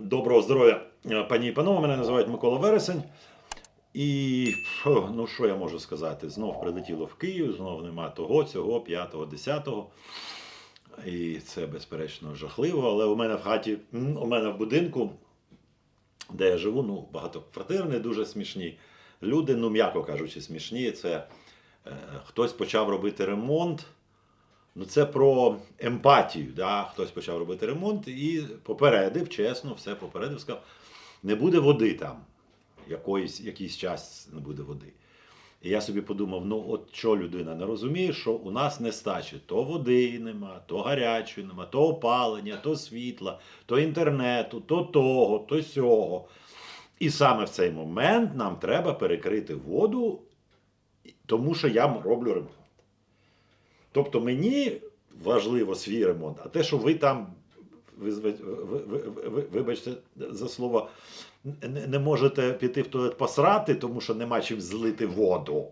Доброго здоров'я, е, пані і панове. Мене називають Микола Вересень. І ну що я можу сказати? Знов прилетіло в Київ, знов нема того, цього, п'ятого, десятого. І це, безперечно, жахливо. Але у мене в хаті, у мене в будинку, де я живу, ну, багатоквартирні, дуже смішні люди, ну, м'яко кажучи, смішні. Це е, хтось почав робити ремонт. Ну, це про емпатію. Да? Хтось почав робити ремонт і попередив, чесно, все попередив, сказав, не буде води там. Якоїсь, якийсь час не буде води. І я собі подумав: ну, от що людина не розуміє, що у нас нестачі то води нема, то гарячої нема, то опалення, то світла, то інтернету, то того, то сього. І саме в цей момент нам треба перекрити воду, тому що я роблю ремонт. Тобто мені важливо свій ремонт, а те, що ви там, ви, ви, ви, ви- ви- вибачте за слово, не можете піти в туалет посрати, тому що нема чим злити воду.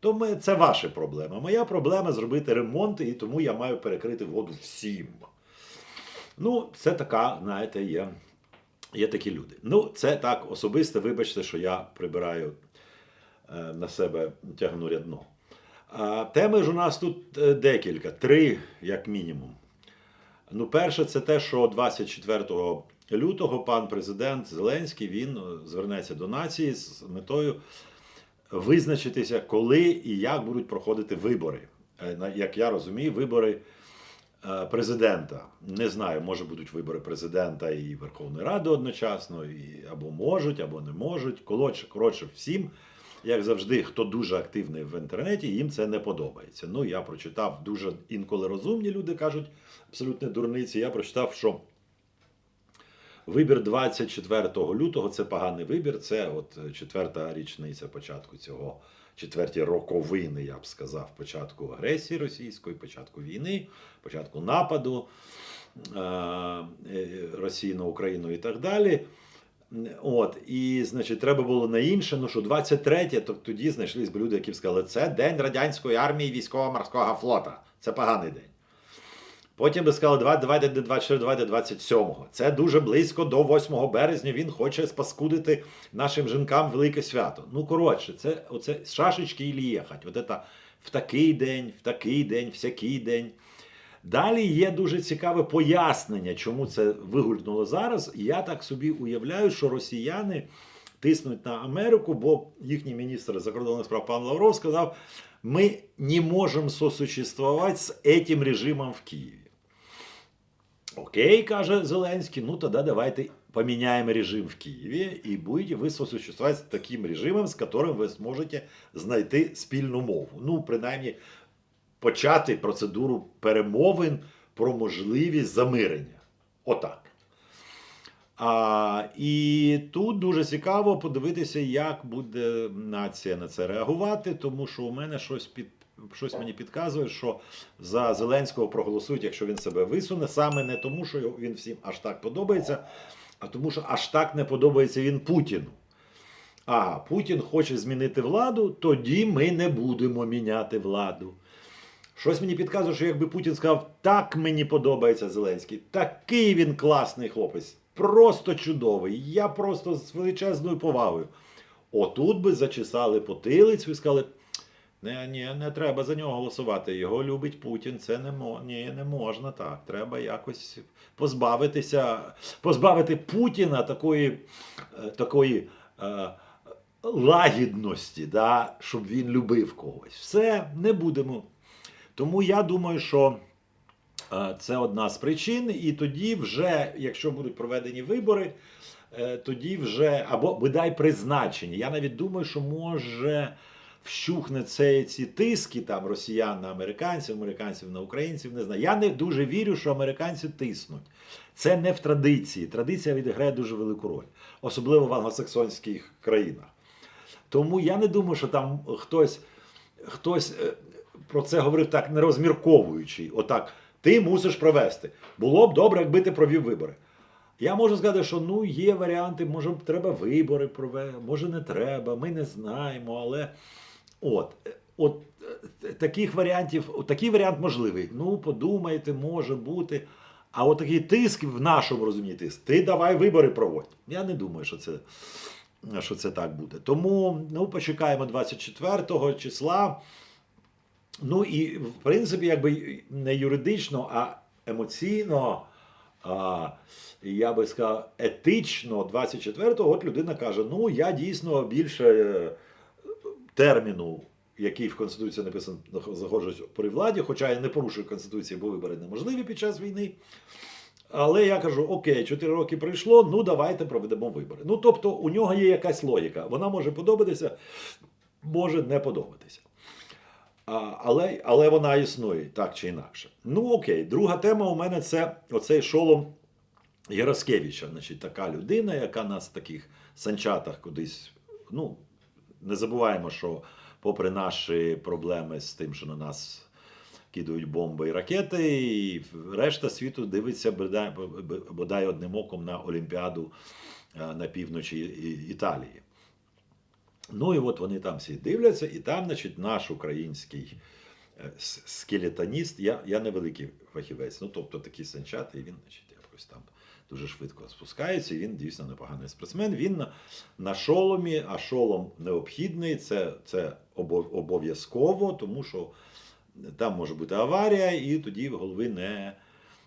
То ми, це ваша проблема. Моя проблема зробити ремонт, і тому я маю перекрити воду всім. Ну, це така, знаєте, є, є такі люди. Ну, це так особисто, вибачте, що я прибираю е, на себе тягну рядно. Теми ж у нас тут е, декілька, три, як мінімум. Ну, перше, це те, що 24 лютого пан президент Зеленський він е, звернеться до нації з метою визначитися, коли і як будуть проходити вибори. Е, Як я розумію, вибори президента. Не знаю, може будуть вибори президента і Верховної Ради одночасно, і або можуть, або не можуть. Коротше, коротше, всім, як завжди, хто дуже активний в інтернеті, їм це не подобається. Ну, я прочитав дуже інколи розумні люди кажуть, абсолютно дурниці. Я прочитав, що вибір 24 лютого це поганий вибір. Це от е, четверта річниця початку цього, четверті роковини, я б сказав, початку агресії російської, початку війни, початку нападу е, е, Росії на Україну і так далі. От, і, значить, треба було на інше. Ну що 23, то тоді знайшлись люди, які б сказали, це день радянської армії військово-морського флота. Це поганий день. Потім би сказали, «Давай- давайте до 24, давайте 27-го. Це дуже близько до 8 березня. Він хоче спаскудити нашим жінкам велике свято. Ну, коротше, це оце з шашечки і їхать. От це в такий день, в такий день, всякий день. Далі є дуже цікаве пояснення, чому це вигулькнуло зараз. Я так собі уявляю, що росіяни тиснуть на Америку, бо їхній міністр закордонних справ пан Лавров сказав: ми не можемо сосуществувати з цим режимом в Києві. Окей, каже Зеленський, ну тоді давайте поміняємо режим в Києві і будете ви сосуществувати з таким режимом, з яким ви зможете знайти спільну мову. Ну, принаймні, почати процедуру перемовин про можливість замирення. Отак. А, і тут дуже цікаво подивитися, як буде нація на це реагувати, тому що у мене щось під. Щось мені підказує, що за Зеленського проголосують, якщо він себе висуне, саме не тому, що він всім аж так подобається, а тому, що аж так не подобається він Путіну. Ага, Путін хоче змінити владу, тоді ми не будемо міняти владу. Щось мені підказує, що якби Путін сказав, так мені подобається Зеленський, такий він класний хлопець, просто чудовий, я просто з величезною повагою. Отут би зачесали потилицю і сказали, не, ні, не треба за нього голосувати. Його любить Путін. Це не ні, не можна так. Треба якось позбавитися, позбавити Путіна такої, е, такої е, лагідності, да, щоб він любив когось. Все, не будемо. Тому я думаю, що е, це одна з причин, і тоді вже, якщо будуть проведені вибори, е, тоді вже або бодай призначені. Я навіть думаю, що може вщухне це ці тиски там росіян на американців, американців на українців. Не знаю. Я не дуже вірю, що американці тиснуть. Це не в традиції. Традиція відіграє дуже велику роль, особливо в англосаксонських країнах. Тому я не думаю, що там хтось, хтось е, про це говорив так не розмірковуючи. Отак, ти мусиш провести. Було б добре, якби ти провів вибори. Я можу сказати, що ну є варіанти, може треба вибори провести, може не треба, ми не знаємо, але от, от е, таких варіантів, от такий варіант можливий. Ну, подумайте, може бути. А от такий тиск в нашому розумінні тиск. Ти давай вибори проводь. Я не думаю, що це, що це так буде. Тому ну, почекаємо 24 числа. Ну і в принципі, якби не юридично, а емоційно, а, я би сказав, етично 24-го от людина каже: ну я дійсно більше е, терміну, який в Конституції написано, знаходжусь при владі, хоча я не порушую Конституції, бо вибори неможливі під час війни. Але я кажу: окей, 4 роки пройшло, ну давайте проведемо вибори. Ну тобто у нього є якась логіка. Вона може подобатися, може не подобатися. Але, але вона існує так чи інакше. Ну окей, друга тема у мене це оцей шолом Яроскевича. Значить, така людина, яка нас в таких санчатах кудись. Ну, не забуваємо, що попри наші проблеми з тим, що на нас кидають бомби і ракети, і решта світу дивиться бодай, бодай одним оком на Олімпіаду е, на півночі Італії. Ну і от вони там всі дивляться, і там, значить, наш український е, скелетоніст, я, я невеликий фахівець, ну тобто такий санчатий, він, значить, якось там дуже швидко спускається, і він дійсно непоганий спортсмен. Він на, на шоломі, а шолом необхідний, це, це обов'язково, тому що там може бути аварія, і тоді голови не,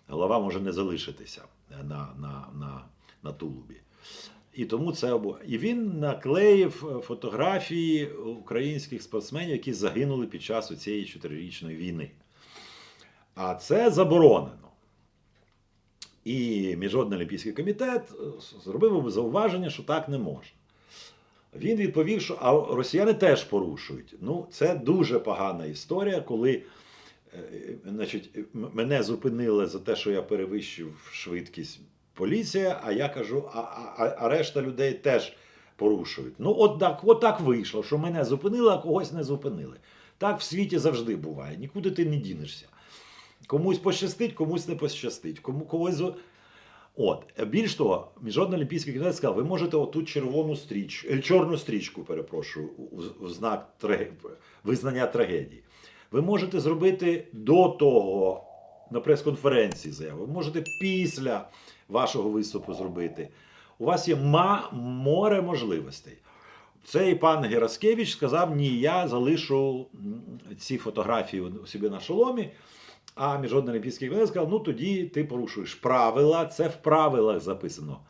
голова може не залишитися на, на, на, на тулубі. І тому це обо. І він наклеїв е, фотографії українських спортсменів, які загинули під час цієї чотирирічної війни. А це заборонено. І Міжнародний олімпійський комітет е, зробив зауваження, що так не можна. Він відповів, що а росіяни теж порушують. Ну, це дуже погана історія, коли е, значить, мене зупинили за те, що я перевищив швидкість поліція, а я кажу, а, а, а решта людей теж порушують. Ну, от так, от так вийшло, що мене зупинили, а когось не зупинили. Так в світі завжди буває. Нікуди ти не дінешся. Комусь пощастить, комусь не пощастить. Кому когось. От, більш того, Міжнародний олімпійський комітет сказав, ви можете оту червону стрічку, е, чорну стрічку, перепрошую, у знак визнання трагедії. Ви можете зробити до того на прес-конференції заяву, ви можете після вашого виступу зробити. У вас є ма, море можливостей. Цей пан Гераскевич сказав: ні, я залишу ці фотографії у собі на шоломі. А Міжнародний олімпійський комітет сказав, ну тоді ти порушуєш правила, це в правилах записано.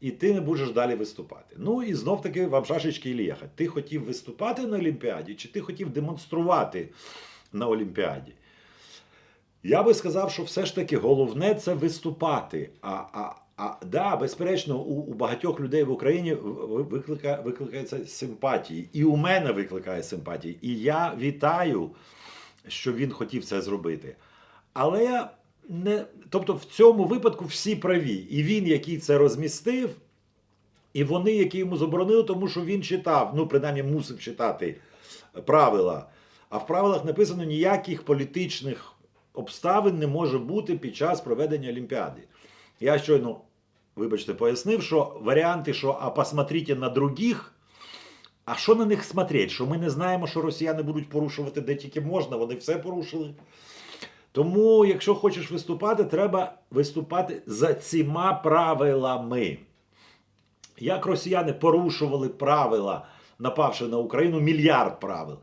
І ти не будеш далі виступати. Ну і знов таки вам шашечки і їхати. Ти хотів виступати на Олімпіаді, чи ти хотів демонструвати на Олімпіаді? Я би сказав, що все ж таки головне це виступати. А, а, а да, безперечно, у, у багатьох людей в Україні викликає, викликається симпатії. І у мене викликає симпатії. І я вітаю, що він хотів це зробити. Але я не. Тобто, в цьому випадку всі праві. І він, який це розмістив, і вони, які йому заборонили, тому що він читав, ну, принаймні мусив читати правила. А в правилах написано ніяких політичних обставин не може бути під час проведення Олімпіади. Я щойно, вибачте, пояснив, що варіанти, що а посмотрите на других. А що на них смотреть? Що ми не знаємо, що росіяни будуть порушувати де тільки можна, вони все порушили. Тому, якщо хочеш виступати, треба виступати за цими правилами. Як росіяни порушували правила, напавши на Україну, мільярд правил.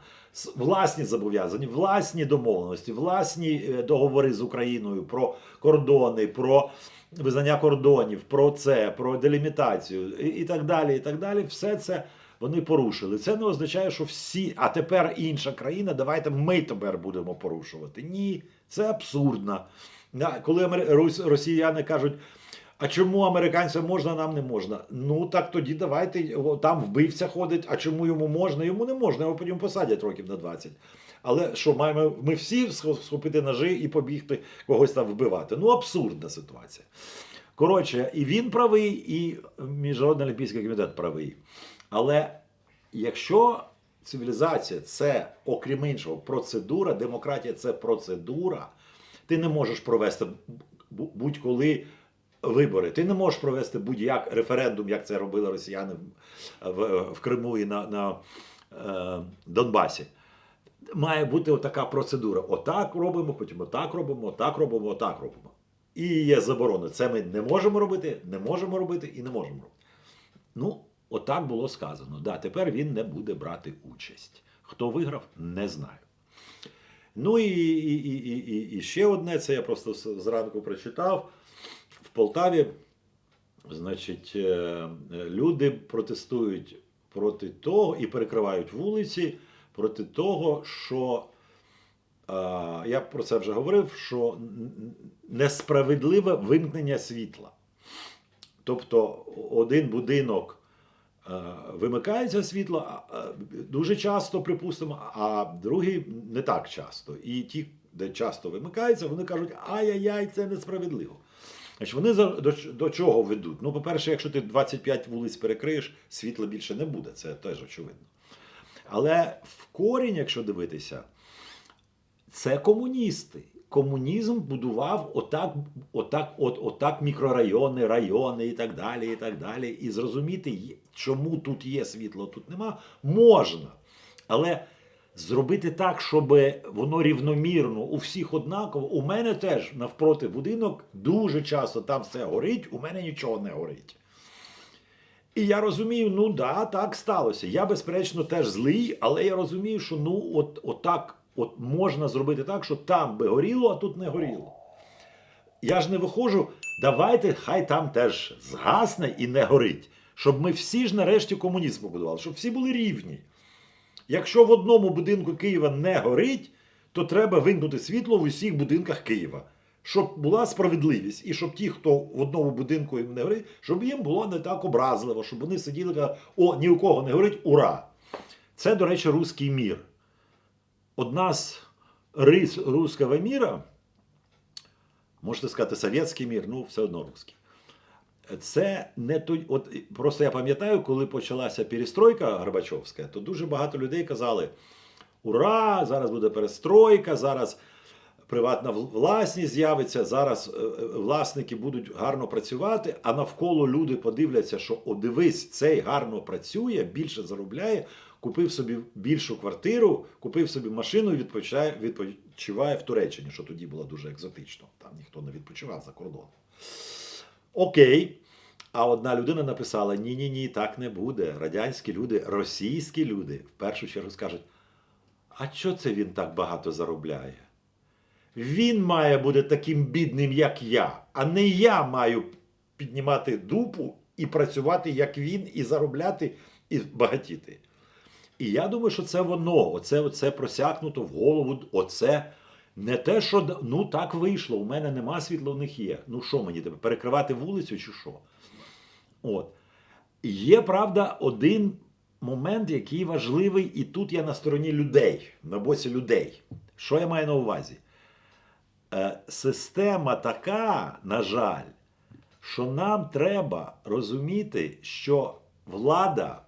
Власні зобов'язання, власні домовленості, власні е, договори з Україною про кордони, про визнання кордонів, про це, про делімітацію і, і так далі. І так далі. Все це вони порушили. Це не означає, що всі, а тепер інша країна, давайте ми тепер будемо порушувати. Ні, це абсурдно. Коли росіяни кажуть, а чому американцям можна, нам не можна? Ну так тоді давайте там вбивця ходить, а чому йому можна? Йому не можна, його потім посадять років на 20. Але що, маємо ми всі схопити ножи і побігти когось там вбивати? Ну, абсурдна ситуація. Коротше, і він правий, і Міжнародний олімпійський комітет правий. Але якщо цивілізація це, окрім іншого, процедура, демократія це процедура, ти не можеш провести будь-коли вибори. Ти не можеш провести будь-як референдум, як це робили росіяни в, в, Криму і на, на е, Донбасі. Має бути отака процедура. Отак робимо, потім отак робимо, отак робимо, отак робимо. І є заборона. Це ми не можемо робити, не можемо робити і не можемо робити. Ну, отак було сказано. Да, тепер він не буде брати участь. Хто виграв, не знаю. Ну і, і, і, і, і ще одне, це я просто зранку прочитав. Полтаві, значить, е, люди протестують проти того і перекривають вулиці проти того, що я про це вже говорив, що несправедливе вимкнення світла. Тобто один будинок е, вимикається світло дуже часто, припустимо, а другий не так часто. І ті, де часто вимикається, вони кажуть, ай-яй-яй, це несправедливо. Значить, вони до, до чого ведуть? Ну, по-перше, якщо ти 25 вулиць перекриєш, світла більше не буде, це теж очевидно. Але в корінь, якщо дивитися, це комуністи. Комунізм будував отак, отак, от, отак мікрорайони, райони і так далі. І так далі. І зрозуміти, чому тут є світло, тут нема, можна. Але зробити так, щоб воно рівномірно у всіх однаково. У мене теж навпроти будинок дуже часто там все горить, у мене нічого не горить. І я розумію, ну да, так сталося. Я, безперечно, теж злий, але я розумію, що ну от, от так от можна зробити так, що там би горіло, а тут не горіло. Я ж не виходжу, давайте, хай там теж згасне і не горить. Щоб ми всі ж нарешті комунізм побудували, щоб всі були рівні. Якщо в одному будинку Києва не горить, то треба вимкнути світло в усіх будинках Києва. Щоб була справедливість, і щоб ті, хто в одному будинку їм не горить, щоб їм було не так образливо, щоб вони сиділи казали, о, ні у кого не горить, ура! Це, до речі, руський мір. Одна з рис руського міра, можете сказати, совєтський мір, ну все одно русський. Це не той. От просто я пам'ятаю, коли почалася перестройка Горбачовська, то дуже багато людей казали: Ура! Зараз буде перестройка, зараз приватна власність з'явиться, зараз е, е, власники будуть гарно працювати, а навколо люди подивляться, що о, дивись, цей гарно працює, більше заробляє, купив собі більшу квартиру, купив собі машину і відпочиває, відпочиває в Туреччині, що тоді було дуже екзотично. Там ніхто не відпочивав за кордоном. Окей. А одна людина написала: ні, ні, ні, так не буде. Радянські люди, російські люди в першу чергу скажуть: а що це він так багато заробляє? Він має бути таким бідним, як я, а не я маю піднімати дупу і працювати, як він, і заробляти, і багатіти. І я думаю, що це воно, оце, оце просякнуто в голову, оце не те, що ну так вийшло, у мене нема світла, у них є. Ну що мені тебе, перекривати вулицю чи що? От. Є, правда, один момент, який важливий, і тут я на стороні людей, на боці людей. Що я маю на увазі? Е, система така, на жаль, що нам треба розуміти, що влада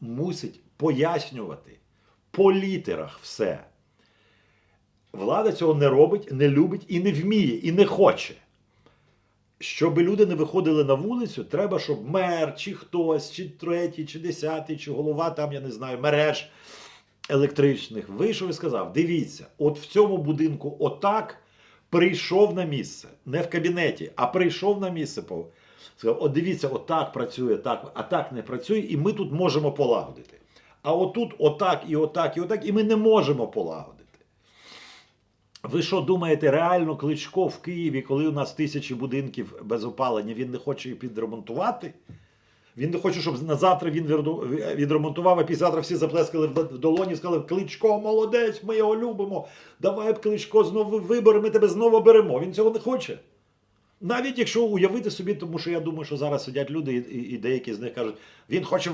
мусить пояснювати по літерах все. Влада цього не робить, не любить і не вміє, і не хоче. Щоб люди не виходили на вулицю, треба, щоб мер, чи хтось, чи третій, чи десятий, чи голова там, я не знаю, мереж електричних вийшов і сказав: дивіться, от в цьому будинку отак прийшов на місце, не в кабінеті, а прийшов на місце. Сказав, от дивіться, отак працює, так, а так не працює, і ми тут можемо полагодити. А отут отак і отак, і отак, і ми не можемо полагодити. Ви що думаєте, реально Кличко в Києві, коли у нас тисячі будинків без опалення, він не хоче їх підремонтувати? Він не хоче, щоб на завтра він відремонтував, а післязавтра всі заплескали в долоні і сказали: Кличко, молодець, ми його любимо. Давай, Кличко, знову вибори, ми тебе знову беремо. Він цього не хоче. Навіть якщо уявити собі, тому що я думаю, що зараз сидять люди, і, і деякі з них кажуть, він хоче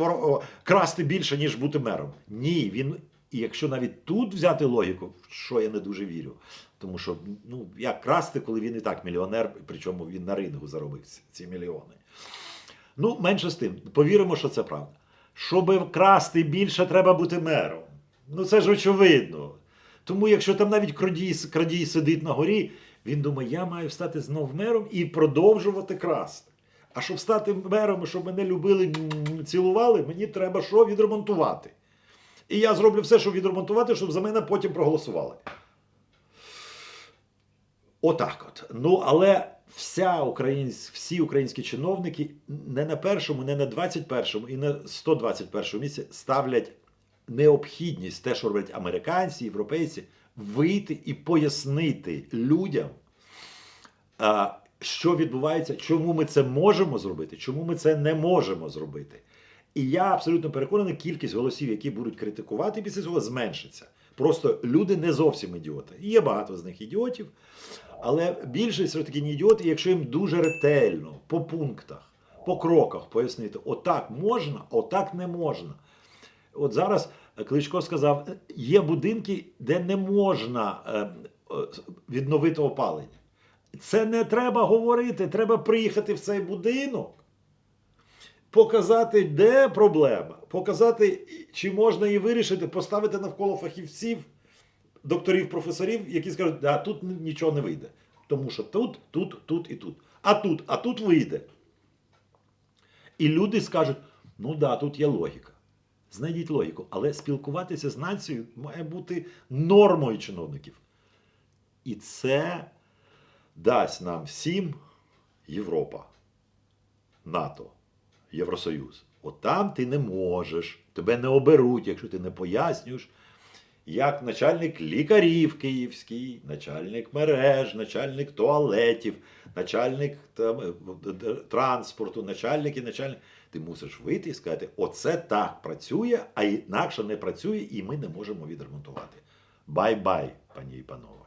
красти більше, ніж бути мером. Ні, він, і якщо навіть тут взяти логіку, в що я не дуже вірю, тому що ну, як красти, коли він і так мільйонер, причому він на рингу заробив ці, мільйони. Ну, менше з тим, повіримо, що це правда. Щоб красти більше, треба бути мером. Ну це ж очевидно. Тому, якщо там навіть крадій, крадій сидить на горі, він думає, я маю стати знов мером і продовжувати красти. А щоб стати мером, щоб мене любили, цілували, мені треба що відремонтувати. І я зроблю все, щоб відремонтувати, щоб за мене потім проголосували. Отак от. Ну, але вся українсь, всі українські чиновники не на першому, не на 21-му і на 121-му місці ставлять необхідність, те, що роблять американці, європейці, вийти і пояснити людям, що відбувається, чому ми це можемо зробити, чому ми це не можемо зробити. І я абсолютно переконаний, кількість голосів, які будуть критикувати після цього, зменшиться. Просто люди не зовсім ідіоти. Є багато з них ідіотів, але більшість все таки не ідіоти, якщо їм дуже ретельно, по пунктах, по кроках пояснити, отак можна, отак не можна. От зараз Кличко сказав, є будинки, де не можна е, е, відновити опалення. Це не треба говорити, треба приїхати в цей будинок, показати, де проблема, показати, чи можна її вирішити, поставити навколо фахівців, докторів, професорів, які скажуть, да, тут нічого не вийде. Тому що тут, тут, тут і тут. А тут, а тут вийде. І люди скажуть: ну да, тут є логіка. Знайдіть логіку, але спілкуватися з нацією має бути нормою чиновників. І це дасть нам всім Європа, НАТО, Євросоюз. От там ти не можеш, тебе не оберуть, якщо ти не пояснюєш, як начальник лікарів київський, начальник мереж, начальник туалетів, начальник там, е, транспорту, начальник і начальник. Ти мусиш вийти і сказати, оце так працює, а інакше не працює, і ми не можемо відремонтувати. Бай-бай, пані і панове.